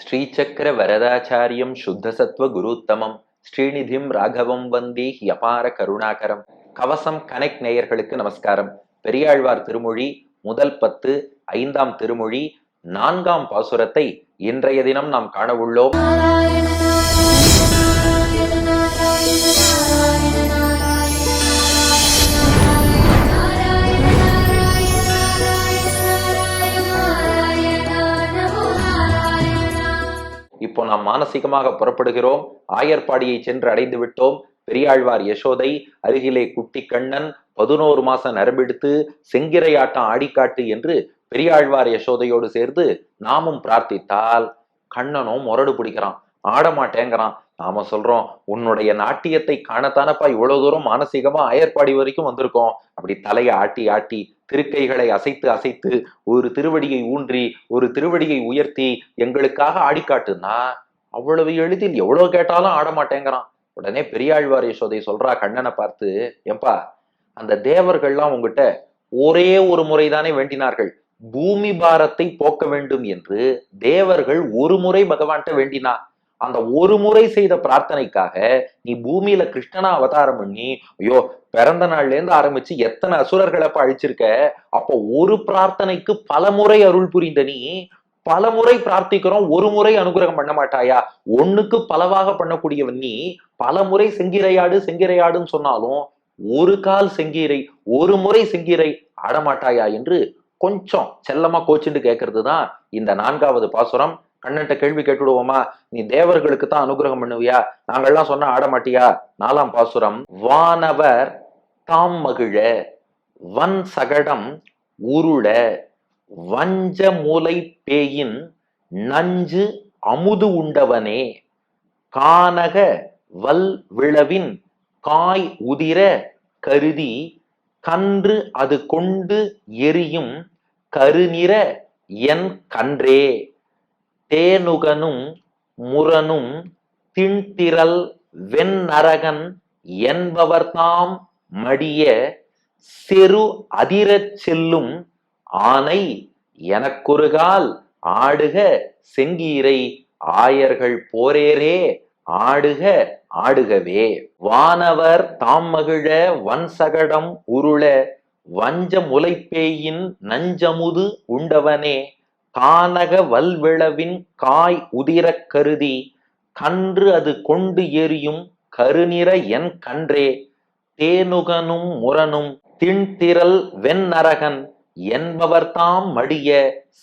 ஸ்ரீசக்கர வரதாச்சாரியம் சுத்தசத்வ குருத்தமம். ஸ்ரீநிதிம் ராகவம் வந்தே யபார கருணாகரம். கவசம் கனெக்ட் நேயர்களுக்கு நமஸ்காரம். பெரியாழ்வார் திருமொழி முதல் பத்து ஐந்தாம் திருமொழி நான்காம் பாசுரத்தை இன்றைய தினம் நாம் காண உள்ளோம். இப்போ நாம் மானசீகமாக புறப்படுகிறோம். ஆயர்பாடியை சென்று அடைந்து விட்டோம். பெரியாழ்வார் யசோதை அருகிலே குட்டி கண்ணன் பதினோரு மாசம் நரம்பெடுத்து செங்கிரையாட்டம் ஆடிக்காட்டு என்று பெரியாழ்வார் யசோதையோடு சேர்ந்து நாமும் பிரார்த்தித்தால் கண்ணனும் முரடு பிடிக்கிறான். ஆட மாட்டேங்கிறான் நாம சொல்றோம் உன்னுடைய நாட்டியத்தை காணத்தானப்பா இவ்வளவு தூரம் மானசீகமா அயற்பாடி வரைக்கும் வந்திருக்கோம். அப்படி தலையை ஆட்டி ஆட்டி திருக்கைகளை அசைத்து அசைத்து ஒரு திருவடியை ஊன்றி ஒரு திருவடியை உயர்த்தி எங்களுக்காக ஆடிக்காட்டுன்னா அவ்வளவு எளிதில் எவ்வளவு கேட்டாலும் ஆட மாட்டேங்கிறான் உடனே பெரியாழ்வார் யசோதை சொல்றா கண்ணனை பார்த்து ஏம்பா அந்த தேவர்கள்லாம் உங்ககிட்ட ஒரே ஒரு முறைதானே வேண்டினார்கள். பூமி பாரத்தை போக்க வேண்டும் என்று தேவர்கள் ஒரு முறை பகவான்கிட்ட வேண்டினா அந்த ஒரு முறை செய்த பிரார்த்தனைக்காக நீ பூமியில கிருஷ்ணனா அவதாரம் பண்ணி ஐயோ பிறந்த நாள்ல இருந்து ஆரம்பிச்சு எத்தனை அசுரர்களை அழிச்சிருக்க? அப்போ ஒரு பிரார்த்தனைக்கு பல முறை அருள் புரிந்த நீ பல முறை பிரார்த்திக்கிறோம் ஒரு முறை அனுகிரகம் பண்ண மாட்டாயா? ஒண்ணுக்கு பலவாக பண்ணக்கூடியவன் நீ பல முறை செங்கிரையாடு செங்கிரையாடுன்னு சொன்னாலும் ஒரு கால் செங்கீரை ஒரு முறை செங்கீரை ஆடமாட்டாயா? என்று கொஞ்சம் செல்லமா கோச்சுண்டு கேட்கறது தான் இந்த நான்காவது பாசுரம். கண்ணன்ட்ட கேள்வி கேட்டுடுவோமா? நீ தேவர்களுக்கு தான் அனுகிரகம் பண்ணுவியா? நாங்கள்லாம் சொன்னா ஆட மாட்டியா? நாலாம் பாசுரம். வானவர் தாம் மகிழ வன் சகடம் உருள வஞ்ச மூலை பேயின் நஞ்சு அமுது உண்டவனே கானக வல் விளவின் காய் உதிர கருதி கன்று அது கொண்டு எரியும் கருநிற என் கன்றே. தேனுகனும் முரனும் திண்திரல் வெண்ணரகன் என்பவர்தாம் மடிய செரு அதிரச் செல்லும் ஆனை எனக்குறுகால் ஆடுக செங்கீரை ஆயர்கள் போரேரே ஆடுக ஆடுகவே. வானவர் தாம் மகிழ வன்சகடம் உருள வஞ்ச முலைப்பேயின் நஞ்சமுது உண்டவனே. கானக வல்விளவின் காய் உதிரக் கருதி கன்று அது கொண்டு எரியும் கருநிற என் கன்றே தேனுகனும் முரனும் திண்திரல் வெண்ணரகன் என்பவர்தாம் மடிய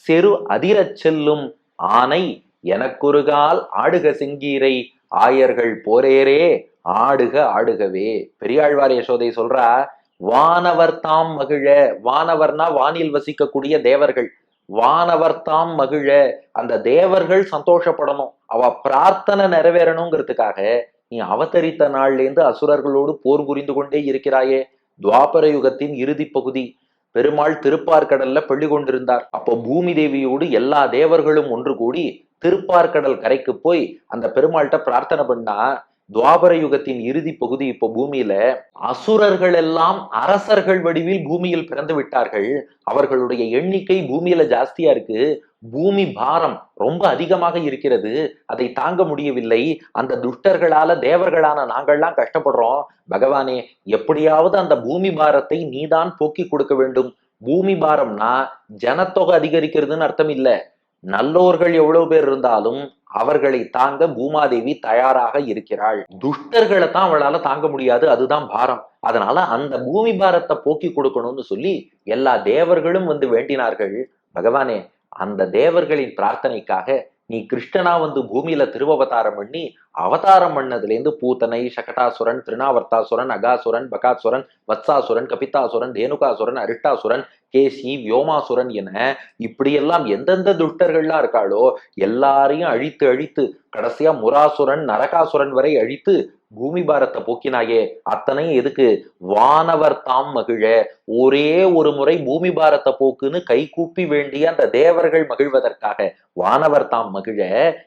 செரு அதிரச் செல்லும் ஆனை எனக்குறுகால் ஆடுக சிங்கீரை ஆயர்கள் போரேரே ஆடுக ஆடுகவே. பெரியாழ்வார் யசோதை சொல்றா வானவர் தாம் மகிழ வானவர்னா வானில் வசிக்கக்கூடிய தேவர்கள். வானவர் தாம் மகிழ அந்த தேவர்கள் சந்தோஷப்படணும் அவ பிரார்த்தனை நிறைவேறணுங்கிறதுக்காக நீ அவதரித்த நாள்லேருந்து அசுரர்களோடு போர் புரிந்து கொண்டே இருக்கிறாயே. துவாபர யுகத்தின் இறுதி பகுதி. பெருமாள் திருப்பார்கடல்ல பள்ளி கொண்டிருந்தார். அப்போ பூமி தேவியோடு எல்லா தேவர்களும் ஒன்று கூடி திருப்பார்கடல் கரைக்கு போய் அந்த பெருமாள்கிட்ட பிரார்த்தனை பண்ணா துவாபர யுகத்தின் இறுதி பகுதி இப்போ பூமியில அசுரர்கள் எல்லாம் அரசர்கள் வடிவில் பூமியில் பிறந்து விட்டார்கள். அவர்களுடைய எண்ணிக்கை பூமியில ஜாஸ்தியா இருக்கு. பூமி பாரம் ரொம்ப அதிகமாக இருக்கிறது. அதை தாங்க முடியவில்லை. அந்த துஷ்டர்களால தேவர்களான நாங்கள்லாம் கஷ்டப்படுறோம். பகவானே எப்படியாவது அந்த பூமி பாரத்தை நீதான் போக்கி கொடுக்க வேண்டும். பூமி பாரம்னா ஜனத்தொகை அதிகரிக்கிறதுன்னு அர்த்தம் இல்லை. நல்லோர்கள் எவ்வளவு பேர் இருந்தாலும் அவர்களை தாங்க பூமாதேவி தயாராக இருக்கிறாள். துஷ்டர்களை தான் அவளால தாங்க முடியாது அதுதான் பாரம். அதனால அந்த பூமி பாரத்தை போக்கி கொடுக்கணும்னு சொல்லி எல்லா தேவர்களும் வந்து வேண்டினார்கள். பகவானே அந்த தேவர்களின் பிரார்த்தனைக்காக நீ கிருஷ்ணனா வந்து பூமியில திருவவதாரம் பண்ணி அவதாரம் பண்ணதுலேருந்து பூத்தனை சகடாசுரன் திருநாவர்த்தாசுரன் அகாசுரன் பகாசுரன் வத்சாசுரன் கபிதாசுரன் தேனுகாசுரன் அரிட்டாசுரன் கேசி வியோமாசுரன் என இப்படியெல்லாம் எந்தெந்த துஷ்டர்கள்லாம் இருக்காளோ எல்லாரையும் அழித்து அழித்து கடைசியா முராசுரன் நரகாசுரன் வரை அழித்து பூமி பாரத்தை போக்கினாயே அத்தனையும் எதுக்கு? வானவர் தாம் மகிழ ஒரே ஒரு முறை பூமி பாரத்தை போக்குன்னு கை கூப்பி வேண்டிய அந்த தேவர்கள் மகிழ்வதற்காக வானவர் தாம் மகிழ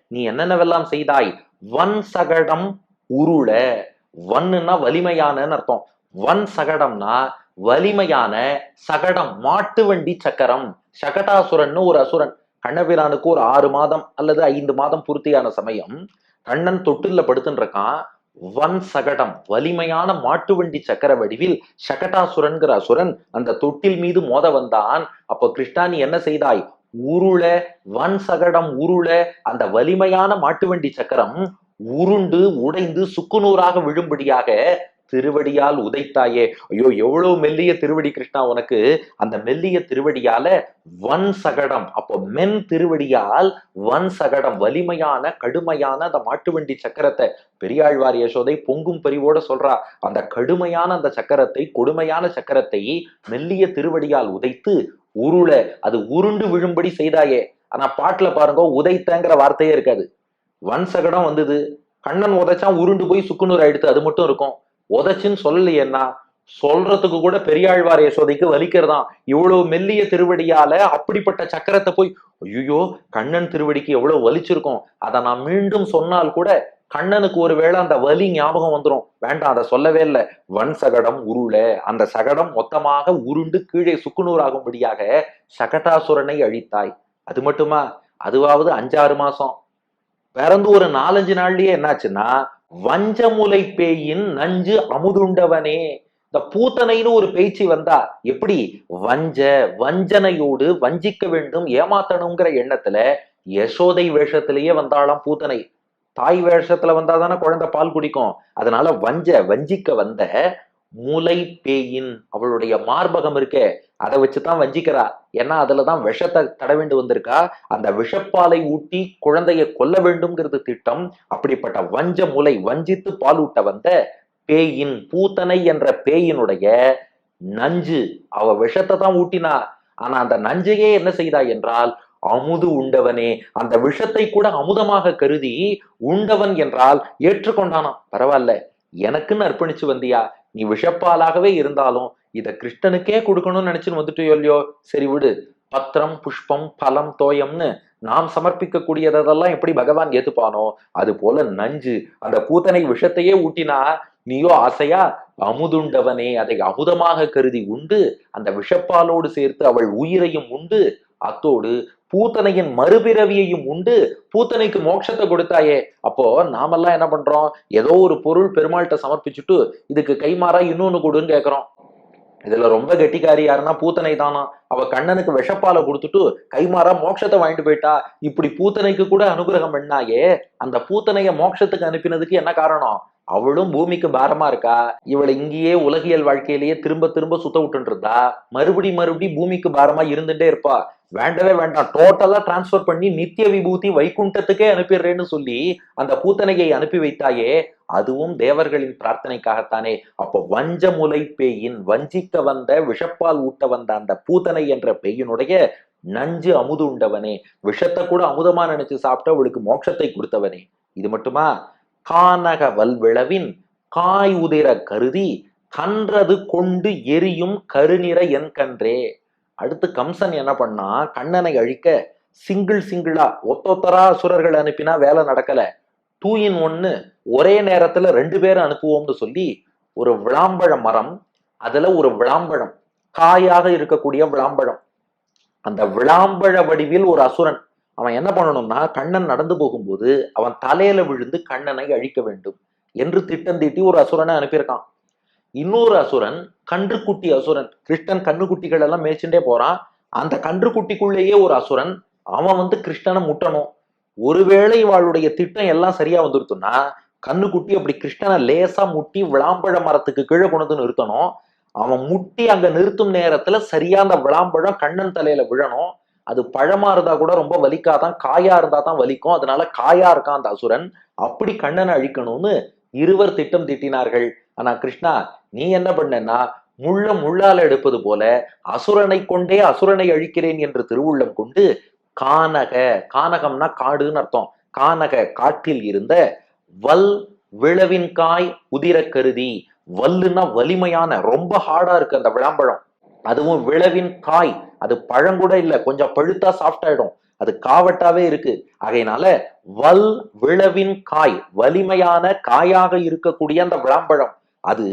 நீ என்னென்னவெல்லாம் செய்தாய்? வன் சகடம் உருள. வன்னுன்னா வலிமையானன்னு அர்த்தம். வன் சகடம்னா வலிமையான சகடம் மாட்டு வண்டி சக்கரம். சகடாசுரன்னு ஒரு அசுரன். கண்ணபிரானுக்கு ஒரு ஆறு மாதம் அல்லது ஐந்து மாதம் பூர்த்தியான சமயம் கண்ணன் தொட்டில்ல படுத்துன்னு இருக்கான். வன் சகடம் வலிமையான மாட்டு வண்டி சக்கர வடிவில் சகடாசுரன்கிற அசுரன் அந்த தொட்டில் மீது மோத வந்தான். அப்போ கிருஷ்ணா நீ என்ன செய்தாய்? உருள வன் சகடம் உருள அந்த வலிமையான மாட்டு வண்டி சக்கரம் உருண்டு உடைந்து சுக்குநூறாக விழும்படியாக திருவடியால் உதைத்தாயே. ஐயோ எவ்வளவு மெல்லிய திருவடி கிருஷ்ணா உனக்கு. அந்த மெல்லிய திருவடியால வன் சகடம். அப்போ மென் திருவடியால் வன் சகடம். வலிமையான கடுமையான அந்த மாட்டு வண்டி சக்கரத்தை. பெரியாழ்வார் யசோதை பொங்கும் பரிவோட சொல்றா அந்த கடுமையான அந்த சக்கரத்தை கொடுமையான சக்கரத்தை மெல்லிய திருவடியால் உதைத்து உருள அது உருண்டு விழும்படி செய்தாயே. ஆனா பாட்டுல பாருங்க உதைத்தங்கிற வார்த்தையே இருக்காது. வன் சகடம் வந்தது. கண்ணன் உதைச்சா உருண்டு போய் சுக்குநூறு ஆயிடுத்து அது மட்டும் இருக்கும். உதைச்சுன்னு சொல்லலையேன்னா சொல்றதுக்கு கூட பெரியாழ்வார் யசோதைக்கு வலிக்கிறதாம் இவ்வளவு மெல்லிய திருவடியால அப்படிப்பட்ட சக்கரத்தை போய் ஐயோ கண்ணன் திருவடிக்கு எவ்வளவு வலிச்சிருக்கும். அதை நான் மீண்டும் சொன்னால் கூட கண்ணனுக்கு ஒருவேளை அந்த வலி ஞாபகம் வந்துடும் வேண்டாம் அதை சொல்லவே இல்லை. வன் சகடம் உருள. அந்த சகடம் மொத்தமாக உருண்டு கீழே சுக்குநூறாகும்படியாக சகடாசுரனை அழித்தாய். அது மட்டுமா? அதுவாவது அஞ்சாறு மாசம். பிறந்து ஒரு நாலஞ்சு நாள்லயே என்னாச்சுன்னா வஞ்சமுலை பேயின் நஞ்சு அமுதுண்டவனே. இந்த பூத்தனைன்னு ஒரு பேச்சு வந்தா எப்படி? வஞ்ச வஞ்சனையோடு வஞ்சிக்க வேண்டும் ஏமாத்தணுங்கிற எண்ணத்துல யசோதை வேஷத்திலேயே வந்தாலாம் பூத்தனை தாய் வேஷத்துல வந்தா தானே குழந்தை பால் குடிக்கும். அதனால வஞ்ச வஞ்சிக்க வந்த முலை பேயின் அவளுடைய மார்பகம் இருக்கே. அதை வச்சுதான் வஞ்சிக்கிறா. ஏன்னா அதுலதான் விஷத்தை தட வேண்டு வந்திருக்கா. அந்த விஷப்பாலை ஊட்டி குழந்தைய கொல்ல வேண்டும்ங்கிறது திட்டம். அப்படிப்பட்ட வஞ்ச முலை வஞ்சித்து பாலூட்ட வந்த பேயின் பூத்தனை என்ற பேயினுடைய நஞ்சு அவ விஷத்தை தான் ஊட்டினா. ஆனா அந்த நஞ்சையே என்ன செய்தா என்றால் அமுது உண்டவனே. அந்த விஷத்தை கூட அமுதமாக கருதி உண்டவன் என்றால் ஏற்றுக்கொண்டானாம். பரவாயில்ல எனக்குன்னு அர்ப்பணிச்சு வந்தியா. நீ விஷப்பாலாகவே இருந்தாலும் இதை கிருஷ்ணனுக்கே கொடுக்கணும்னு நினைச்சுன்னு வந்துட்டு இல்லையோ? சரி விடு. பத்திரம் புஷ்பம் பலம் தோயம்னு நாம் சமர்ப்பிக்கக்கூடியதெல்லாம் எப்படி பகவான் ஏத்துப்பானோ? அது போல நஞ்சு. அந்த பூத்தனை விஷத்தையே ஊட்டினா நீயோ ஆசையா? அமுதுண்டவனே. அதை அமுதமாக கருதி உண்டு. அந்த விஷப்பாலோடு சேர்த்து அவள் உயிரையும் உண்டு. அத்தோடு பூத்தனையின் மறுபிறவியையும் உண்டு பூத்தனைக்கு மோட்சத்தை கொடுத்தாயே. அப்போ நாமெல்லாம் என்ன பண்றோம்? ஏதோ ஒரு பொருள் பெருமாள்கிட்ட சமர்ப்பிச்சுட்டு இதுக்கு கைமாறா இன்னொன்னு கொடுன்னு கேட்கிறோம் இதுல ரொம்ப கெட்டிக்காரி யாருன்னா பூத்தனை தானா? அவ கண்ணனுக்கு விஷப்பாலை கொடுத்துட்டு கைமாறா மோட்சத்தை வாங்கிட்டு போயிட்டா. இப்படி பூத்தனைக்கு கூட அனுகிரகம் பண்ணாயே அந்த பூத்தனைய மோட்சத்துக்கு அனுப்பினதுக்கு என்ன காரணம்? அவளும் பூமிக்கு பாரமா இருக்கா? இவளை இங்கேயே உலகியல் வாழ்க்கையிலேயே திரும்ப திரும்ப சுத்த விட்டுருந்தா இருந்தா மறுபடி மறுபடி பூமிக்கு பாரமா இருந்துட்டே இருப்பா. வேண்டவே வேண்டாம். டோட்டலா டிரான்ஸ்ஃபர் பண்ணி நித்திய விபூதி வைகுண்டத்துக்கே அனுப்பிடுறேன்னு சொல்லி அந்த பூத்தனையை அனுப்பி வைத்தாயே அதுவும் தேவர்களின் பிரார்த்தனைக்காகத்தானே. அப்போ வஞ்ச முலை பேயின் வஞ்சிக்க வந்த விஷப்பால் ஊட்ட வந்த அந்த பூத்தனை என்ற பேயினுடைய நஞ்சு அமுது உண்டவனே விஷத்தை கூட அமுதமா நினைச்சு சாப்பிட்டு அவளுக்கு மோட்சத்தை கொடுத்தவனே. இது மட்டுமா? கானக வல்விளவின் காய் உதிர கருதி கன்றது கொண்டு எரியும் கருநிற என் கன்றே. அடுத்து கம்சன் என்ன பண்ணா கண்ணனை அழிக்க சிங்கிள் சிங்கிளா ஒத்தொத்தரா அசுரர்கள் அனுப்பினா வேலை நடக்கல. டூ இன் ஒன்னு ஒரே நேரத்துல ரெண்டு பேரும் அனுப்புவோம்னு சொல்லி ஒரு விளாம்பழ மரம் அதுல ஒரு விளாம்பழம் காயாக இருக்கக்கூடிய விளாம்பழம். அந்த விளாம்பழ வடிவில் ஒரு அசுரன் அவன் என்ன பண்ணணும்னா கண்ணன் நடந்து போகும்போது அவன் தலையில விழுந்து கண்ணனை அழிக்க வேண்டும் என்று திட்டம் தீட்டி ஒரு அசுரனை அனுப்பியிருக்கான். இன்னொரு அசுரன் கன்றுக்குட்டி அசுரன் கிருஷ்ணன் கன்றுக்குட்டிகள் எல்லாம் மேய்ச்சுட்டே போறான். அந்த கன்றுக்குட்டிக்குள்ளேயே ஒரு அசுரன் அவன் வந்து கிருஷ்ணனை முட்டணும். ஒருவேளை இவாளுடைய திட்டம் எல்லாம் சரியா வந்துருத்துன்னா கண்ணுக்குட்டி அப்படி கிருஷ்ணனை லேசா முட்டி விளாம்பழ மரத்துக்கு கீழே கொண்டு வந்து நிறுத்தணும். அவன் முட்டி அங்க நிறுத்தும் நேரத்துல சரியா அந்த விளாம்பழம் கண்ணன் தலையில விழணும். அது பழமா இருந்தா கூட ரொம்ப வலிக்காதான் காயா இருந்தா தான் வலிக்கும். அதனால காயா இருக்கான் அந்த அசுரன். அப்படி கண்ணனை அழிக்கணும்னு இருவர் திட்டம் திட்டினார்கள். ஆனா கிருஷ்ணா நீ என்ன பண்ணனா முள்ள முள்ளால எடுப்பது போல அசுரனை கொண்டே அசுரனை அழிக்கிறேன் என்று திருவுள்ளம் கொண்டு கானக கானகம்னா காடுன்னு அர்த்தம். கானக காட்டில் இருந்த வல் விளவின் காய் உதிர கருதி வல்லுன்னா வலிமையான ரொம்ப ஹார்டா இருக்கு அந்த விளாம்பழம். அதுவும் விளவின் காய். அது பழங்கூட இல்ல கொஞ்சம் பழுத்தா சாஃப்ட் ஆயிடும். அது காவட்டாவே இருக்கு. ஆகையினால வல் விளவின் காய் வலிமையான காயாக இருக்கக்கூடிய அந்த விளாம்பழம். அது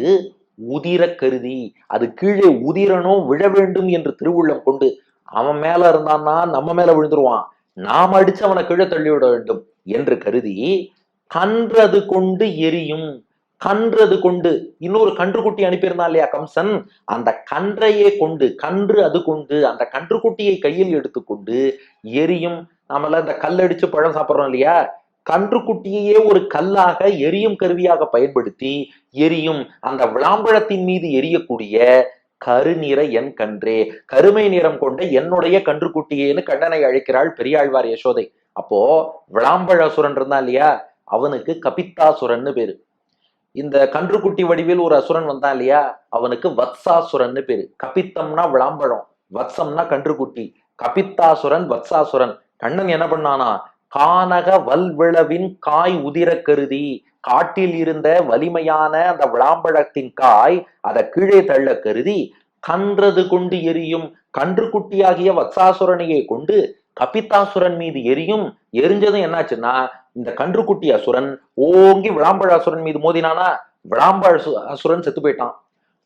உதிர கருதி அது கீழே உதிரனும் விழ வேண்டும் என்று திருவுள்ளம் கொண்டு அவன் மேல இருந்தான்னா நம்ம மேல விழுந்துருவான். நாம் அடிச்சு அவனை கீழே தள்ளிவிட வேண்டும் என்று கருதி கன்றது கொண்டு எரியும். கன்றது கொண்டு இன்னொரு கன்றுக்குட்டி அனுப்பியிருந்தான் இல்லையா கம்சன்? அந்த கன்றையே கொண்டு கன்று அது கொண்டு அந்த கன்றுக்குட்டியை கையில் எடுத்துக்கொண்டு எரியும். நாமெல்லாம் இந்த கல் அடிச்சு பழம் சாப்பிடுறோம் இல்லையா? கன்றுக்குட்டியையே ஒரு கல்லாக எரியும் கருவியாக பயன்படுத்தி எரியும் அந்த விளாம்பழத்தின் மீது எரியக்கூடிய கருநிற என் கன்றே. கருமை நிறம் கொண்ட என்னுடைய கன்றுக்குட்டியேன்னு கண்ணனை அழைக்கிறாள் பெரியாழ்வார் யசோதை. அப்போ விளாம்பழாசுரன் இருந்தா இல்லையா? அவனுக்கு கபித்தாசுரன்னு பேரு. இந்த கன்றுக்குட்டி வடிவில் ஒரு அசுரன் வந்தான் இல்லையா? அவனுக்கு வத்சாசுரன்னு பேரு. கபித்தம்னா விளாம்பழம் வத்சம்னா கன்றுக்குட்டி. கபித்தாசுரன் வத்சாசுரன். கண்ணன் என்ன பண்ணானா கானக வல்விளவின் காய் உதிர கருதி காட்டில் இருந்த வலிமையான அந்த விளாம்பழத்தின் காய் அதை கீழே தள்ள கருதி கன்றது கொண்டு எரியும் கன்றுக்குட்டியாகிய வத்சாசுரனையே கொண்டு கபித்தாசுரன் மீது எரியும் எரிஞ்சதும் என்னாச்சுன்னா இந்த கன்றுக்குட்டி அசுரன் ஓங்கி விளாம்பழ அசுரன் மீது மோதினானா விளாம்பழ அசுரன் செத்து போயிட்டான்.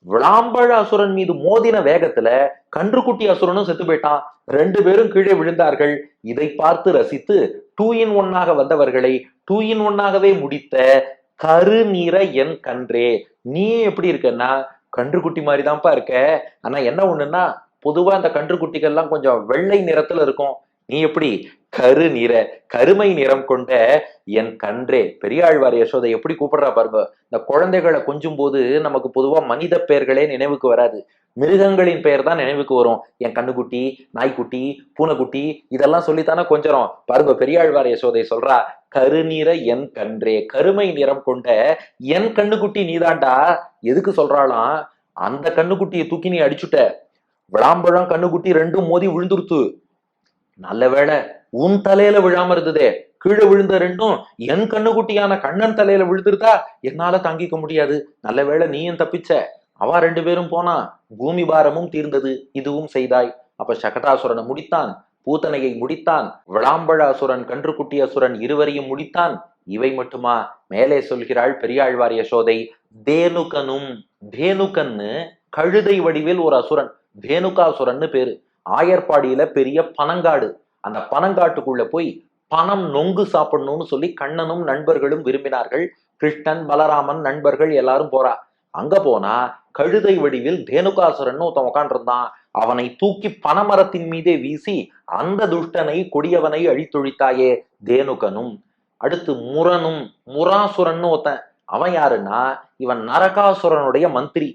விளாம்பழ அசுரன் மீது மோதின வேகத்துல கன்றுக்குட்டி அசுரனும் செத்து போயிட்டான். ரெண்டு பேரும் கீழே விழுந்தார்கள். இதை பார்த்து ரசித்து டூ இன் ஒன்னாக வந்தவர்களை டூ இன் ஒன்னாகவே முடித்த கருநிற என் கன்றே. நீ எப்படி இருக்கன்னா? கன்றுக்குட்டி மாதிரி தான்ப்பா இருக்க. ஆனா என்ன ஒண்ணுன்னா பொதுவா அந்த கன்றுக்குட்டிகள்லாம் கொஞ்சம் வெள்ளை நிறத்துல இருக்கும். நீ எப்படி கரு நிற கருமை நிறம் கொண்ட என் கன்றே? பெரியாழ்வார் யசோதை எப்படி கூப்பிடுறா பாருங்க. இந்த குழந்தைகளை கொஞ்சும் போது நமக்கு பொதுவா மனித பெயர்களே நினைவுக்கு வராது. மிருகங்களின் பெயர் தான் நினைவுக்கு வரும். என் கண்ணுக்குட்டி நாய்க்குட்டி பூனைக்குட்டி இதெல்லாம் சொல்லித்தானே கொஞ்சம் பாருங்க பெரியாழ்வார் யசோதை சொல்றா கருநிற என் கன்றே கருமை நிறம் கொண்ட என் கண்ணுக்குட்டி நீதாண்டா? எதுக்கு சொல்றாளாம்? அந்த கண்ணுக்குட்டியை தூக்கி நீ அடிச்சுட்ட. விளாம்பழம் கண்ணுக்குட்டி ரெண்டும் மோதி விழுந்துருத்து. நல்ல வேலை உன் தலையில விழாம இருந்ததே கீழே விழுந்த ரெண்டும் என் கண்ணுக்குட்டியான கண்ணன் தலையில விழுந்துருதா என்னால தாங்கிக்க முடியாது. நல்ல வேளை நீயும் தப்பிச்ச? அவ ரெண்டு பேரும் போனா பூமி பாரமும் தீர்ந்தது இதுவும் செய்தாய். அப்ப சகடாசுரனை முடித்தான் பூத்தனையை முடித்தான் விளாம்பழ அசுரன் கன்றுக்குட்டி அசுரன் இருவரையும் முடித்தான். இவை மட்டுமா? மேலே சொல்கிறாள் பெரியாழ்வார் யசோதை தேனுகனும் தேனுகன்னு கழுதை வடிவில் ஒரு அசுரன் தேனுகாசுரன்னு பேரு. ஆயர்பாடியில பெரிய பனங்காடு. அந்த பனங்காட்டுக்குள்ள போய் பணம் நொங்கு சாப்பிடணும்னு சொல்லி கண்ணனும் நண்பர்களும் விரும்பினார்கள். கிருஷ்ணன் பலராமன் நண்பர்கள் எல்லாரும் போறா. அங்க போனா கழுதை வடிவில் தேனுகாசுரன் ஒருத்தன் உட்காண்டிருந்தான் அவனை தூக்கி பனமரத்தின் மீதே வீசி அந்த துஷ்டனை கொடியவனை அழித்தொழித்தாயே தேனுகனும். அடுத்து முரனும் முராசுரன்னு ஒருத்தன். அவன் யாருன்னா இவன் நரகாசுரனுடைய மந்திரி.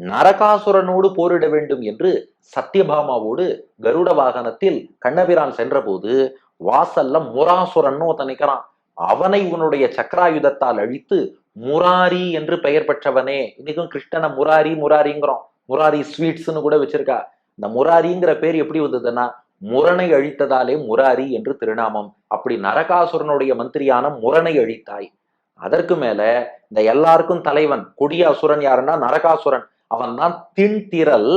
நரகாசுரனோடு போரிட வேண்டும் என்று சத்யபாமாவோடு கருட வாகனத்தில் கண்ணபிரான் சென்றபோது வாசல்ல முராசுரன் ஒருத்தன் அவனை உன்னுடைய சக்கராயுதத்தால் அழித்து முராரி என்று பெயர் பெற்றவனே. இன்னைக்கும் கிருஷ்ணனை முராரி முராரிங்கிறோம். முராரி ஸ்வீட்ஸ்னு கூட வச்சிருக்கா. இந்த முராரிங்கிற பேர் எப்படி வந்ததுன்னா முரணை அழித்ததாலே முராரி என்று திருநாமம். அப்படி நரகாசுரனுடைய மந்திரியான முரணை அழித்தாய். அதற்கு மேல இந்த எல்லாருக்கும் தலைவன் கொடியாசுரன் யாருன்னா நரகாசுரன். அவன் தான் திண்திரல்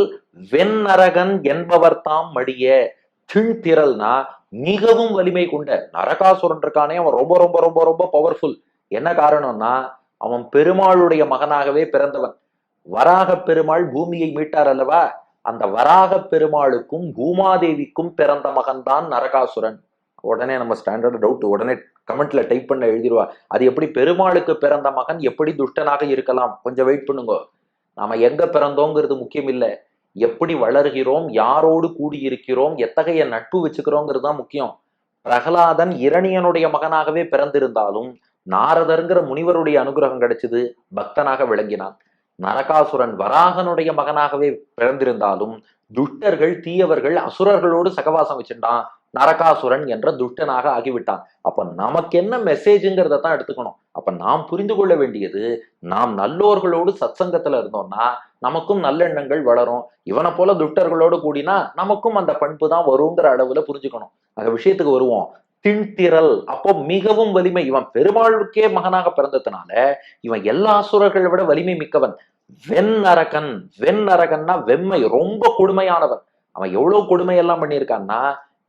வெண்ணரகன் என்பவர் தாம் மடிய. திண்திரல்னா மிகவும் வலிமை கொண்ட. நரகாசுரன் இருக்கானே அவன் ரொம்ப ரொம்ப ரொம்ப ரொம்ப பவர்ஃபுல் என்ன காரணம்னா அவன் பெருமாளுடைய மகனாகவே பிறந்தவன். வராக பெருமாள் பூமியை மீட்டார் அல்லவா? அந்த வராக பெருமாளுக்கும் பூமாதேவிக்கும் பிறந்த மகன்தான் நரகாசுரன். உடனே நம்ம ஸ்டாண்டர்ட் டவுட் உடனே கமெண்ட்ல டைப் பண்ண எழுதிடுவா அது எப்படி பெருமாளுக்கு பிறந்த மகன் எப்படி துஷ்டனாக இருக்கலாம்? கொஞ்சம் வெயிட் பண்ணுங்க. நாம எங்க பிறந்தோங்கிறது முக்கியம் இல்லை எப்படி வளர்கிறோம் யாரோடு கூடியிருக்கிறோம் எத்தகைய நட்பு வச்சுக்கிறோங்கிறது தான் முக்கியம். பிரகலாதன் இரணியனுடைய மகனாகவே பிறந்திருந்தாலும் நாரதருங்கிற முனிவருடைய அனுகிரகம் கிடைச்சது பக்தனாக விளங்கினான். நரகாசுரன் வராகனுடைய மகனாகவே பிறந்திருந்தாலும் துஷ்டர்கள் தீயவர்கள் அசுரர்களோடு சகவாசம் வச்சுட்டான் நரகாசுரன் என்ற துஷ்டனாக ஆகிவிட்டான். அப்ப நமக்கு என்ன மெசேஜுங்கிறத தான் எடுத்துக்கணும். அப்ப நாம் புரிந்து கொள்ள வேண்டியது நாம் நல்லோர்களோடு சத்சங்கத்துல இருந்தோம்னா நமக்கும் நல்லெண்ணங்கள் வளரும். இவனை போல துஷ்டர்களோடு கூடினா நமக்கும் அந்த பண்பு தான் வருங்கிற அளவுல புரிஞ்சுக்கணும். அந்த விஷயத்துக்கு வருவோம். திண்திரல். அப்போ மிகவும் வலிமை. இவன் பெருமாளுக்கே மகனாக பிறந்ததுனால இவன் எல்லா அசுரர்களை விட வலிமை மிக்கவன். வெண்ணரகன் வெண்ணரகன்னா வெம்மை. ரொம்ப கொடுமையானவன். அவன் எவ்வளவு கொடுமையெல்லாம் பண்ணியிருக்கான்னா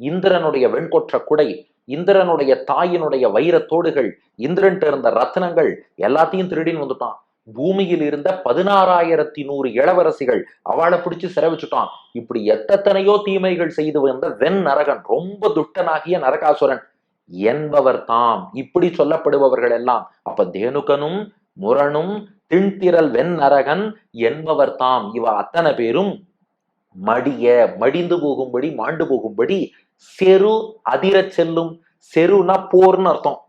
இந்திரனுடைய வெண்கொற்ற குடை இந்திரனுடைய தாயினுடைய வைரத்தோடுகள் இந்திரன்ட்டு இருந்த ரத்னங்கள் எல்லாத்தையும் திருடின்னு வந்துட்டான். பூமியில் இருந்த பதினாறாயிரத்தி நூறு இளவரசிகள் அவளை பிடிச்சு சிறவிச்சுட்டான். இப்படி எத்தனையோ தீமைகள் செய்து வந்த வெண் நரகன் ரொம்ப துஷ்டனாகிய நரகாசுரன். என்பவர் தாம். இப்படி சொல்லப்படுபவர்கள் எல்லாம். அப்ப தேனுகனும் முரணும் திண்திரல் வெண் நரகன் என்பவர் தாம். இவ அத்தனை பேரும் மடிய மடிந்து போகும்படி மாண்டு போகும்படி செரு அதிர செல்லும். செருனா போர்னு அர்த்தம்.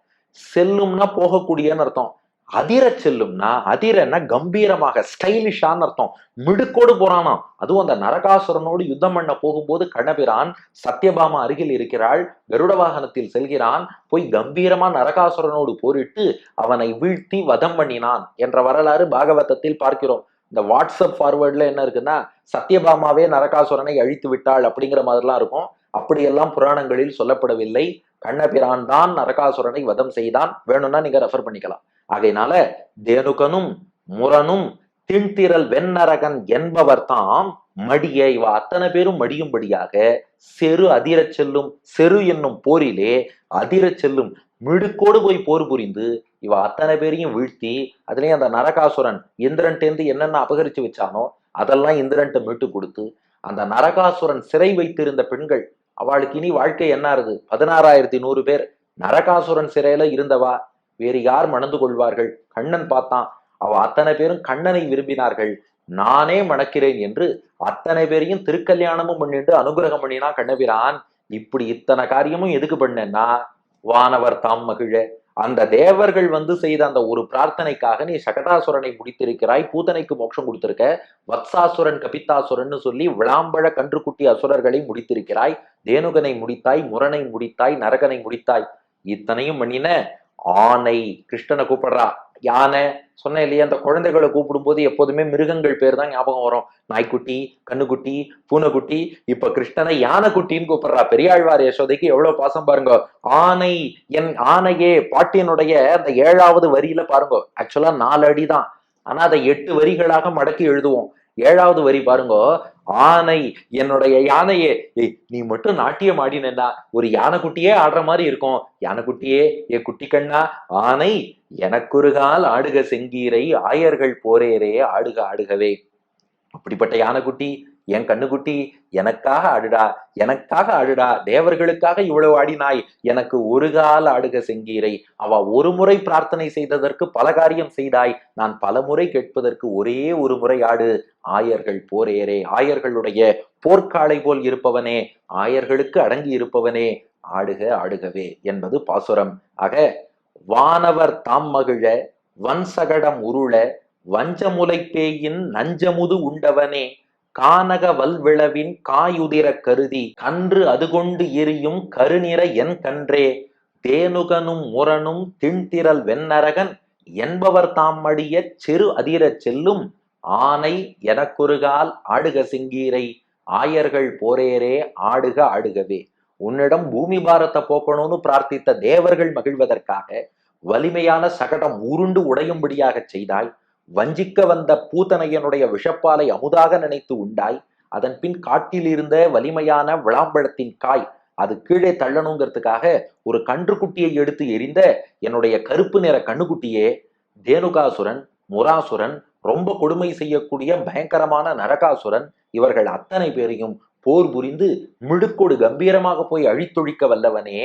செல்லும்னா போகக்கூடியன்னு அர்த்தம். அதிர செல்லும்னா அதிரன்னா கம்பீரமாக ஸ்டைலிஷான்னு அர்த்தம். மிடுக்கோடு போறானாம். அதுவும் அந்த நரகாசுரனோடு யுத்தம் பண்ண போகும்போது கண்ணபிரான் சத்யபாமா அருகில் இருக்கிறாள். கருட வாகனத்தில் செல்கிறான். போய் கம்பீரமா நரகாசுரனோடு போரிட்டு அவனை வீழ்த்தி வதம் பண்ணினான் என்ற வரலாறு பாகவதத்தில் பார்க்கிறோம். இந்த வாட்ஸ்அப் ஃபார்வேர்ட்ல என்ன இருக்குன்னா சத்யபாமாவே நரகாசுரனை அழித்து விட்டாள் அப்படிங்கிற மாதிரிலாம் இருக்கும். அப்படியெல்லாம் புராணங்களில் சொல்லப்படவில்லை. கண்ணபிரான் தான் நரகாசுரனை வதம் செய்தான். வேணும்னா நீங்க ரெஃபர் பண்ணிக்கலாம். ஆகையினால தேனுகனும் முரனும் திண்திரல் வெண்ணரகன் என்பவர் தாம் மடிய இவ அத்தனை பேரும் மடியும்படியாக செரு அதிரச் செல்லும் செரு என்னும் போரிலே அதிரச் செல்லும் மிடுக்கோடு போய் போர் புரிந்து இவ அத்தனை பேரையும் வீழ்த்தி அதுலயும் அந்த நரகாசுரன் இந்திரன்டேந்து என்னென்ன அபகரிச்சு வச்சானோ அதெல்லாம் இந்திரன்ட்ட மீட்டு கொடுத்து அந்த நரகாசுரன் சிறை வைத்திருந்த பெண்கள் அவளுக்கு இனி வாழ்க்கை என்ன ஆறுது பதினாறாயிரத்தி நூறு பேர் நரகாசுரன் சிறையில இருந்தவா? வேறு யார் மணந்து கொள்வார்கள்? கண்ணன் பார்த்தான். அவ அத்தனை பேரும் கண்ணனை விரும்பினார்கள். நானே மணக்கிறேன் என்று அத்தனை பேரையும் திருக்கல்யாணமும் பண்ணிட்டு அனுகிரகம் பண்ணினா கண்ணபிரான். இப்படி இத்தனை காரியமும் எதுக்கு பண்ணேன்னா வானவர் தாம் மகிழ அந்த தேவர்கள் வந்து செய்த அந்த ஒரு பிரார்த்தனைக்காக நீ சகடாசுரனை முடித்திருக்கிறாய் பூதனைக்கு மோட்சம் கொடுத்திருக்க வத்சாசுரன் கபித்தாசுரன் சொல்லி விளாம்பழ கன்றுக்குட்டி அசுரர்களை முடித்திருக்கிறாய் தேனுகனை முடித்தாய் முரனை முடித்தாய் நரகனை முடித்தாய். இத்தனையும் பண்ணின ஆனை. கிருஷ்ணனை கூப்பிடுறா. யானை சொன்னேன் இல்லையா அந்த குழந்தைகளை கூப்பிடும்போது எப்போதுமே மிருகங்கள் பேர் தான் ஞாபகம் வரும். நாய்க்குட்டி கண்ணுக்குட்டி பூனைக்குட்டி இப்ப கிருஷ்ணனை யானைக்குட்டின்னு கூப்பிடுறா. பெரியாழ்வார் யசோதைக்கு எவ்வளவு பாசம் பாருங்க. ஆனை என் ஆனையே பாட்டியனுடைய அந்த ஏழாவது வரியில பாருங்க. ஆக்சுவலா நாலு அடி தான். ஆனா அதை எட்டு வரிகளாக மடக்கி எழுதுவோம். ஏழாவது வரி பாருங்க. ஆனை என்னுடைய யானையே. ஏய் நீ மட்டும் நாட்டியம் ஆடினா ஒரு யானைக்குட்டியே ஆடுற மாதிரி இருக்கும். யானைக்குட்டியே ஏ குட்டி கண்ணா ஆனை எனக்குருகால் ஆடுக செங்கீரை ஆயர்கள் போரேரே ஆடுக ஆடுகவே. அப்படிப்பட்ட யானைக்குட்டி என் கண்ணுக்குட்டி எனக்காக ஆடுடா எனக்காக ஆடுடா தேவர்களுக்காக இவ்வளவு ஆடினாய் எனக்கு ஒரு கால் ஆடுக செங்கீரை. அவ ஒரு முறை பிரார்த்தனை செய்ததற்கு பல காரியம் செய்தாய். நான் பல முறை கேட்பதற்கு ஒரே ஒரு முறை ஆடு. ஆயர்கள் போரேரே ஆயர்களுடைய போர்க்காளை போல் இருப்பவனே ஆயர்களுக்கு அடங்கி இருப்பவனே ஆடுக ஆடுகவே என்பது பாசுரம். ஆக வானவர் தாம் மகிழ வன்சகடம் உருள வஞ்சமுலை பேயின் நஞ்சமுது உண்டவனே கானக வல்விளவின் காயுதிர கருதி கன்று அது கொண்டு எரியும் கருநிற என் கன்றே. தேனுகனும் முரணும் திண்திரல் வெண்ணரகன் என்பவர் தாம் மடிய செரு அதிரச் செல்லும் ஆனை எனக்குறுகால் ஆடுக சிங்கீரை. ஆயர்கள் போரேரே ஆடுக ஆடுகவே. உன்னிடம் பூமி பாரத்தை போக்கணும்னு பிரார்த்தித்த தேவர்கள் மகிழ்வதற்காக வலிமையான சகடம் உருண்டு உடையும்படியாக செய்தாய். வஞ்சிக்க வந்த பூத்தனையனுடைய விஷப்பாலை அமுதாக நினைத்து உண்டாய் அதன் பின் காட்டில் இருந்த வலிமையான விளாம்பழத்தின் காய் அது கீழே தள்ளணுங்கிறதுக்காக ஒரு கன்றுக்குட்டியை எடுத்து எரிந்த என்னுடைய கருப்பு நிற கண்ணுக்குட்டியே தேனுகாசுரன் முராசுரன் ரொம்ப கொடுமை செய்யக்கூடிய பயங்கரமான நரகாசுரன் இவர்கள் அத்தனை பேரையும் போர் புரிந்து மிடுக்கோடு கம்பீரமாக போய் அழித்தொழிக்க வல்லவனே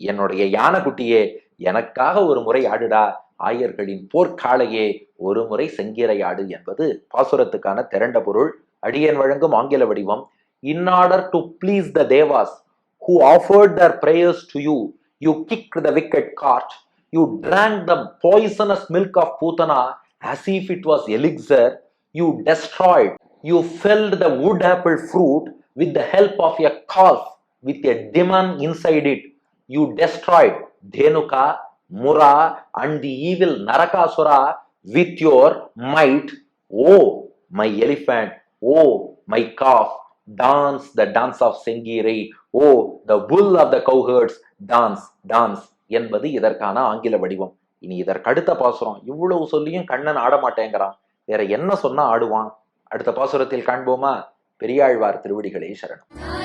என்னுடைய யானைக்குட்டியே எனக்காக ஒரு முறை ஆடுடா ஆயர்களின் போர்க்காளையே ஒருமுறை செங்கிரையாடு என்பது பாசுரத்துக்கான திரண்ட பொருள் அடியன் வழங்கும் ஆங்கில வடிவம் in order to please the Devas who offered their prayers to you you kick the wicked cart you drank the poisonous milk of Putana as if it was elixir, you destroyed, you felled the wood apple fruit with the help of a calf with a demon inside it. You destroyed Dhenuka Mura and the evil Narakasura with your might oh my elephant oh my calf dance the dance of Sengeerai oh the bull of the cowherds dance dance என்பது இதற்கான ஆங்கில வடிவம் இனி இதற்கு அடுத்த பாசுரம் இவ்வளவு சொல்லியும் கண்ணன் ஆட மாட்டேங்கிறான் வேற என்ன சொன்னா ஆடுவான் அடுத்த பாசுரத்தில் காண்போமா பெரியாழ்வார் திருவடிகளே சரணம்